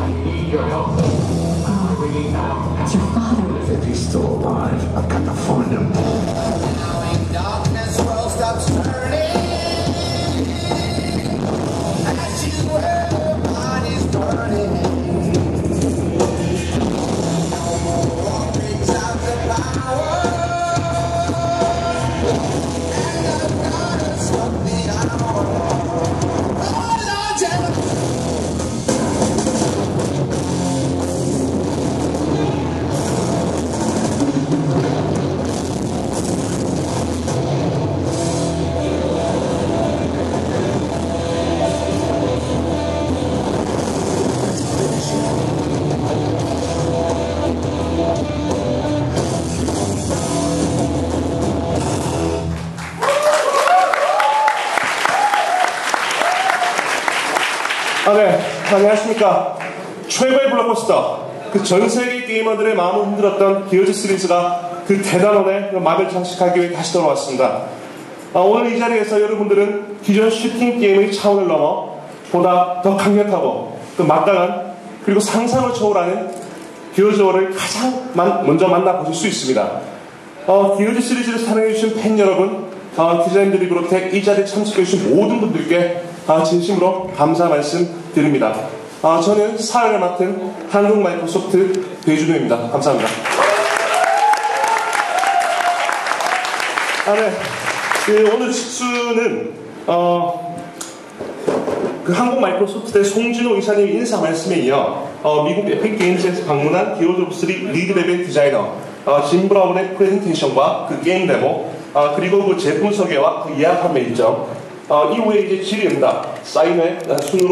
I need your help. I really am. That's your father. If he's still alive, I've got to find him. 아, 네. 안녕하십니까. 최고의 블록버스터. 그 전 세계 게이머들의 마음을 흔들었던 기어즈 시리즈가 그 대단원의 막을 장식하기 위해 다시 돌아왔습니다. 아, 오늘 이 자리에서 여러분들은 기존 슈팅 게임의 차원을 넘어 보다 더 강력하고 또 막강한 그리고 상상을 초월하는 기어즈워를 가장 만- 먼저 만나보실 수 있습니다. 어, 기어즈 시리즈를 사랑해주신 팬 여러분, 어, 기자님들이 비롯해 이 자리에 참석해주신 모든 분들께 아, 진심으로 감사 말씀 드립니다. 아, 저는 사회를 맡은 한국 마이크로소프트 배준호입니다. 감사합니다. 아, 네. 그 오늘 식수는, 어, 그 한국 마이크로소프트의 송진호 이사님 인사 말씀에 이어 어, 미국 에픽 게임즈에서 방문한 기어즈 오브 3 리드 레벨 디자이너 어, 짐 브라운의 프레젠테이션과 그 게임 데모 어, 그리고 그 제품 소개와 그 예약 판매 일정 어, 이후에 이제 질의응답 사인회 순으로